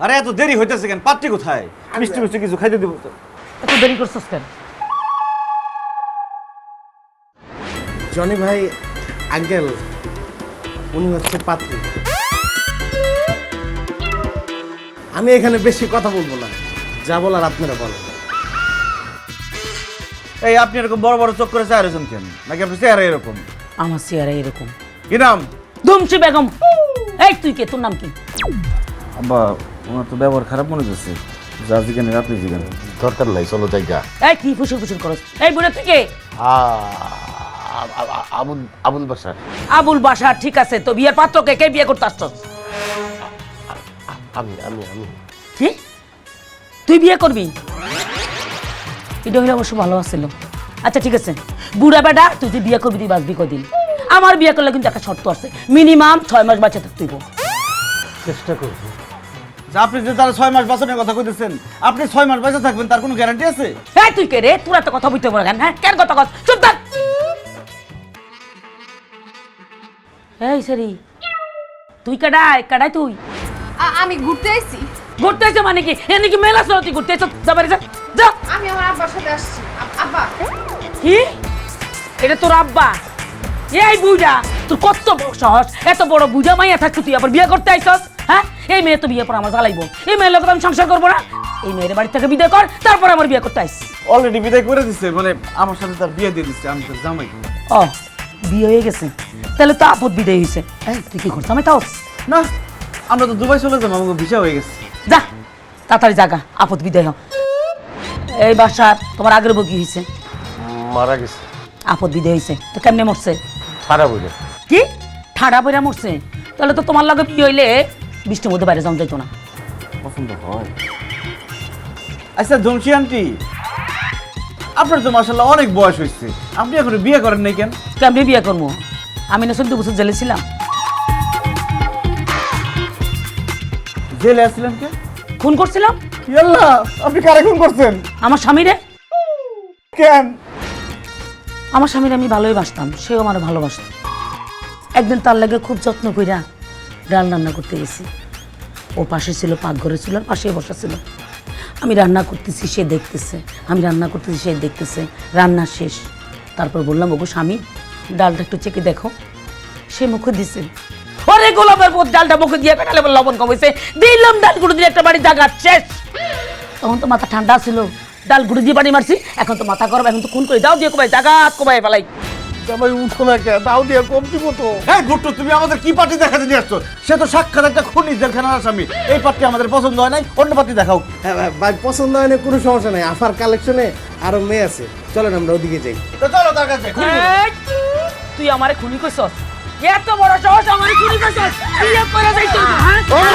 আরে এত দেরি হইতেছে কেন? পাত্রী কোথায়? মিষ্টি মিষ্টি কিছু খাইতে দিব তো। এত দেরি করছিস কেন? জনি ভাই আঙ্কেল উনি হচ্ছে পাত্রী। আমি এখানে বেশি কথা বলব না। যা বলার আপনারা বলেন। এই আপনি এরকম বড় বড় চোখ করে রয়েছেন কেন? নাকি আপনি চেহারা এরকম? আমার চেহারা এরকম। কি নাম? ধুমসি বেগম। এই তুই কে? তোর নাম কি? আব্বা ওনার তো ব্যবহার খারাপ মনে হচ্ছে যা জিজ্ঞান আপনি জিজ্ঞান দরকার নাই চলো জায়গা এই কি ফুসুর ফুসুর করস এই বুড়ে তুই কে আবুল আবুল বাসার। আবুল বাসা ঠিক আছে তো বিয়ের পাত্রকে কে বিয়ে করতে আসছস আমি আমি আমি। কি? তুই বিয়ে করবি? এটা হলে অবশ্য ভালো আছিল। আচ্ছা ঠিক আছে। বুড়া বেটা তুই যে বিয়ে করবি তুই বাঁচবি কদিন? আমার বিয়ে করলে কিন্তু একটা শর্ত আছে। মিনিমাম ছয় মাস বাচ্চা থাকতে হইব। চেষ্টা করব। যা আপনি যে তারা ছয় মাস বাঁচানোর কথা কইতেছেন আপনি ছয় মাস বেঁচে থাকবেন তার কোনো গ্যারান্টি আছে? এই তুই কে রে? তোর এত কথা বলতে পারো হ্যাঁ? কেন কথা কস? চুপ থাক! এই সেরি তুই কাডাই কাডাই তুই? আমি ঘুরতে আইছি। ঘুরতে এসে মানে কি? এ নাকি মেলা চলো তুই ঘুরতে এসে যা বাড়ি যা যা! আমি আমার আব্বার সাথে আসছি। আব্বা। কি? এটা তোর আব্বা? এই বুইড়া! তোর কত সাহস? এত বড় বুঝা মাইয়া থাকতো তুই আবার বিয়ে করতে আইসস হ্যাঁ? এই মেয়ে তো বিয়ে পর আমার জ্বালাইবো। এই মেয়ের লোক আমি সংসার করব না। এই মেয়ের বাড়ি থেকে বিদায় কর তারপর আমার বিয়ে করতে আইস। অলরেডি বিদায় করে দিচ্ছে মানে আমার সাথে তার বিয়ে দিয়ে দিচ্ছে আমি তার জামাই ও বিয়ে হয়ে গেছে। তাহলে তো আপদ বিদায় হয়েছে তুই কি করছ? আমি তাও না আমরা তো দুবাই চলে যাব আমাকে ভিসা হয়ে গেছে। যা তাড়াতাড়ি জাগা আপদ বিদায় হ। এই বাসার তোমার আগের বউ কি হয়েছে মারা গেছে। আপদ বিদায় হয়েছে তো কেমনে মরছে? হইলে কি? ঠাডা বইরা মরছে? তাহলে তো তোমার লাগে বিয়ে হইলে? বৃষ্টির মধ্যে বাইরে যাওয়া যাইতো না। পছন্দ হয়। আচ্ছা জমশি আন্টি আপনার তো মাসাল্লাহ অনেক বয়স হয়েছে আপনি এখন বিয়ে করেন নাই কেন? কেমনি বিয়ে করব। আমি না চোদ্দ বছর জেলে ছিলাম। জেলে আসছিলেন কে? খুন করছিলাম? আপনি কারে খুন করছেন? আমার স্বামী রে কেন? আমার স্বামীর আমি ভালোই বাসতাম, সেও আমার ভালোবাসত। একদিন তার লাগে খুব যত্ন কইরা ডাল রান্না করতে গেছি। ও পাশে ছিল, পাকঘরে ছিল, আর পাশে বসা ছিল। আমি রান্না করতেছি, সে দেখতেছে। আমি রান্না করতেছি, সে দেখতেছে। রান্না শেষ। তারপর বললাম, ওগো স্বামী, ডালটা একটু চেকে দেখো। সে মুখে দিছে, ওরে গোলাপের পর ডালটা মুখে দিয়ে পেটালে লবণ কমেছে দিলাম ডাল দিয়ে একটা বাড়ি জায়গা, শেষ। তখন তো মাথা ঠান্ডা ছিল। ডাল গুঁড়ো দিয়ে পানি মারছি। এখন তো মাথা গরম এখন তো খুন করে। দাও দিয়ে কমাই জায়গা কমাই ফেলাই জামাই উঠো না কে দাও দিয়ে কম দিব হ্যাঁ গুট্টু তুমি আমাদের কি পার্টি দেখাতে নিয়ে আসছো? সে তো সাক্ষাৎ একটা খুনি জেলখানার আসামি। এই পার্টি আমাদের পছন্দ হয় নাই অন্য পার্টি দেখাও। হ্যাঁ ভাই, ভাই পছন্দ হয় না কোনো সমস্যা নেই। আফার কালেকশনে আরও মেয়ে আছে। চলেন আমরা ওদিকে যাই। তো চলো তার কাছে খুনি দেখাও। এই, তুই আমারে খুনি কইছস এত বড় সাহস আমারে খুনি কইছস বিয়ে করে যাইতো হ্যাঁ? তোকে